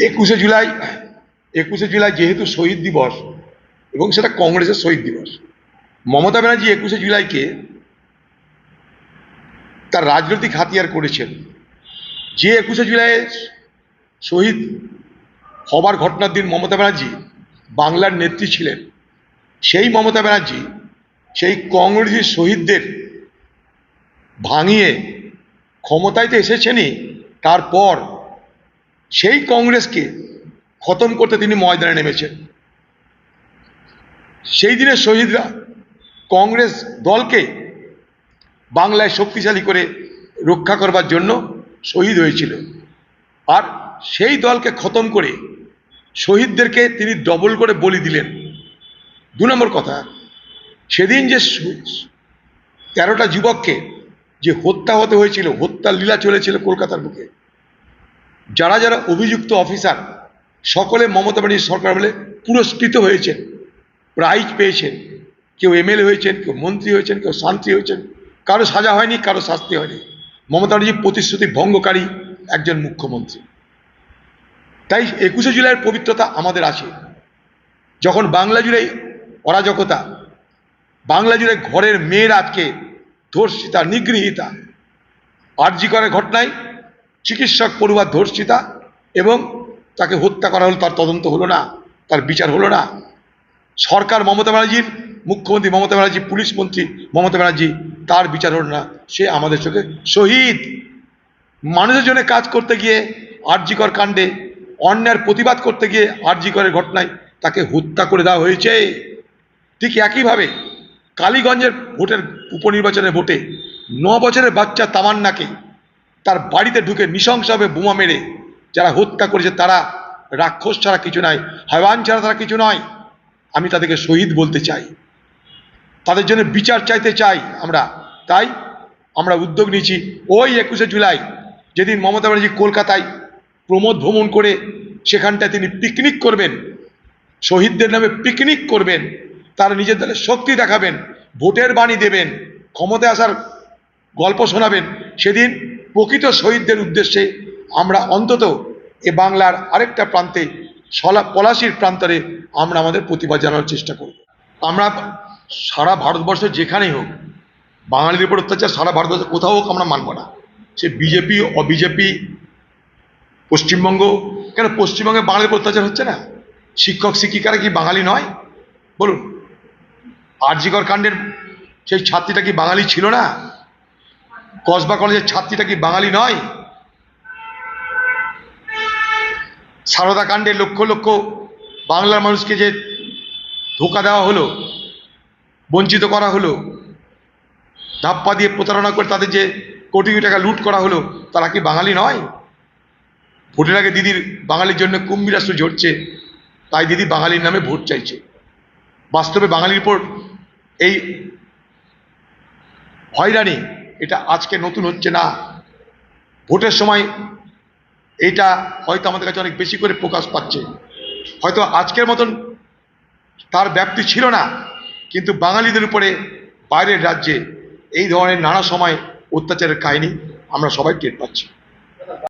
একুশে জুলাই একুশে জুলাই যেহেতু শহীদ দিবস এবং সেটা কংগ্রেসের শহীদ দিবস, মমতা ব্যানার্জি একুশে জুলাইকে তার রাজনৈতিক হাতিয়ার করেছেন। যে একুশে জুলাই শহীদ হবার ঘটনার দিন মমতা ব্যানার্জি বাংলার নেত্রী ছিলেন, সেই মমতা ব্যানার্জি সেই কংগ্রেসের শহীদদের ভাঙিয়ে ক্ষমতায় তো এসেছেনই, তারপর সেই কংগ্রেসকে খতম করতে তিনি ময়দানে নেমেছেন। সেই দিনের শহীদরা কংগ্রেস দলকে বাংলায় শক্তিশালী করে রক্ষা করবার জন্য শহীদ হয়েছিল। আর সেই দলকে খতম করে শহীদদেরকে তিনি ডবল করে বলি দিলেন। দু নম্বর কথা, সেদিন যে তেরোটা যুবককে যে হত্যা হতে হয়েছিল, হত্যার লীলা চলেছিল কলকাতার বুকে যারা যারা অভিযুক্ত অফিসার, সকলে মমতা ব্যানার্জি সরকার বলে পুরস্কৃত হয়েছেন, প্রাইজ পেয়েছেন। কেউ এমএলএ হয়েছেন, কেউ মন্ত্রী হয়েছেন, কেউ শান্তি হয়েছেন। কারও সাজা হয়নি, কারও শাস্তি হয়নি। মমতা ব্যানার্জি প্রতিশ্রুতি ভঙ্গকারী একজন মুখ্যমন্ত্রী। তাই একুশে জুলাইয়ের পবিত্রতা আমাদের আছে। যখন বাংলা জুড়ে অরাজকতা, বাংলা জুড়ে ঘরের মেয়ের আজকে ধর্ষিতা, নিগৃহীতা, আরজি করার ঘটনায় চিকিৎসক পড়ুয়া ধর্ষিতা এবং তাকে হত্যা করা হলো, তার তদন্ত হলো না, তার বিচার হলো না। সরকার মমতা ব্যানার্জির, মুখ্যমন্ত্রী মমতা ব্যানার্জি, পুলিশ মন্ত্রী মমতা ব্যানার্জি, তার বিচার হলো না, সে আমাদের চোখে শহীদ। মানুষের জন্য কাজ করতে গিয়ে আরজিকর কাণ্ডে, অন্যায়ের প্রতিবাদ করতে গিয়ে আরজিকরের ঘটনায় তাকে হত্যা করে দেওয়া হয়েছে। ঠিক একইভাবে কালীগঞ্জের ভোটের উপনির্বাচনের ভোটে ন বছরের বাচ্চা তামান্নাকে তার বাড়িতে ঢুকে নৃশংসভাবে বোমা মেরে যারা হত্যা করেছে তারা রাক্ষস ছাড়া কিছু নয় হাইওয়ান ছাড়া তারা কিছু নয়। আমি তাদেরকে শহীদ বলতে চাই। তাদের জন্য বিচার চাইতে চাই আমরা। তাই আমরা উদ্যোগ নিয়েছি ওই একুশে জুলাই, যেদিন মমতা ব্যানার্জি কলকাতায় প্রমোদ ভ্রমণ করে সেখানটায় তিনি পিকনিক করবেন, শহীদদের নামে পিকনিক করবেন, তারা নিজের দলের শক্তি দেখাবেন, ভোটের বাণী দেবেন, ক্ষমতায় আসার গল্প শোনাবেন। সেদিন প্রকৃত শহীদদের উদ্দেশ্যে আমরা অন্তত এ বাংলার আরেকটা প্রান্তে, সলা পলাশির প্রান্তরে আমরা আমাদের প্রতিবাদ জানানোর চেষ্টা করব। আমরা সারা ভারতবর্ষ যেখানেই হোক বাঙালির উপর অত্যাচার, সারা ভারতবর্ষে কোথাও হোক আমরা মানব না। সে বিজেপি, অবিজেপি, পশ্চিমবঙ্গ, কেন পশ্চিমবঙ্গে বাঙালির উপর অত্যাচার হচ্ছে না? শিক্ষক, শিক্ষিকারা কি বাঙালি নয়? বলুন, আরজিকর কাণ্ডের সেই ছাত্রীটা কি বাঙালি ছিল না? কসবা কলেজের ছাত্রীটা কি বাঙালি নয়? সারদা কাণ্ডে লক্ষ লক্ষ বাংলার মানুষকে যে ধোকা দেওয়া হলো, বঞ্চিত করা হলো, ধাপ্পা দিয়ে প্রতারণা করে তাদের যে কোটি কোটি টাকা লুট করা হলো, তারা কি বাঙালি নয়? ভোটের আগে দিদির বাঙালির জন্য কুম্ভীরাস্ত্র ঝরছে, তাই দিদি বাঙালির নামে ভোট চাইছে। বাস্তবে বাঙালির উপর এই হয়রানি এটা আজকে নতুন হচ্ছে না। ভোটের সময় এটা হয়তো আমাদের কাছে অনেক বেশি করে প্রকাশ পাচ্ছে। হয়তো আজকের মতন তার ব্যাপ্তি ছিল না, কিন্তু বাঙালিদের উপরে বাইরের রাজ্যে এই ধরনের নানা সময় অত্যাচারের কাহিনী আমরা সবাই টের পাচ্ছি।